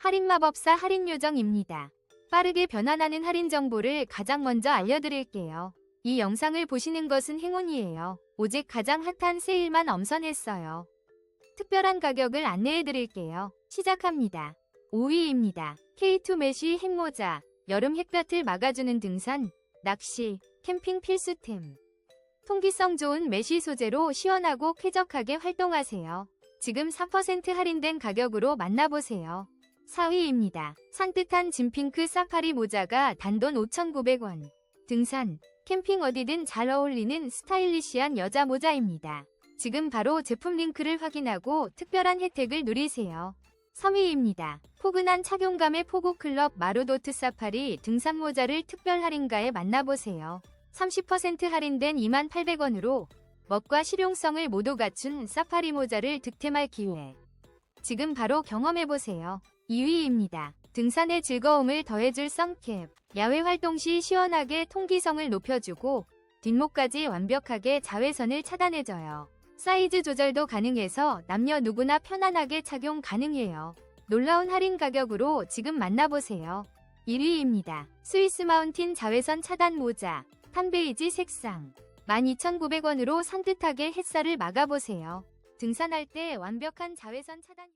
할인마법사 할인요정입니다. 빠르게 변환하는 할인 정보를 가장 먼저 알려드릴게요. 이 영상을 보시는 것은 행운이에요. 오직 가장 핫한 세일만 엄선했어요. 특별한 가격을 안내해드릴게요. 시작합니다. 5위입니다. K2 메쉬 핵모자, 여름 햇볕을 막아주는 등산, 낚시, 캠핑 필수템. 통기성 좋은 메쉬 소재로 시원하고 쾌적하게 활동하세요. 지금 4% 할인된 가격으로 만나보세요. 4위입니다. 산뜻한 진핑크 사파리 모자가 단돈 5,900원. 등산, 캠핑 어디든 잘 어울리는 스타일리시한 여자 모자입니다. 지금 바로 제품 링크를 확인하고 특별한 혜택을 누리세요. 3위입니다. 포근한 착용감의 포고클럽 마루도트 사파리 등산 모자를 특별 할인가에 만나보세요. 30% 할인된 28,800원으로 멋과 실용성을 모두 갖춘 사파리 모자를 득템할 기회. 지금 바로 경험해보세요. 2위입니다. 등산의 즐거움을 더해줄 선캡. 야외 활동 시 시원하게 통기성을 높여주고 뒷목까지 완벽하게 자외선을 차단해줘요. 사이즈 조절도 가능해서 남녀 누구나 편안하게 착용 가능해요. 놀라운 할인 가격으로 지금 만나보세요. 1위입니다. 스위스 마운틴 자외선 차단 모자, 탄베이지 색상. 12,900원으로 산뜻하게 햇살을 막아보세요. 등산할 때 완벽한 자외선 차단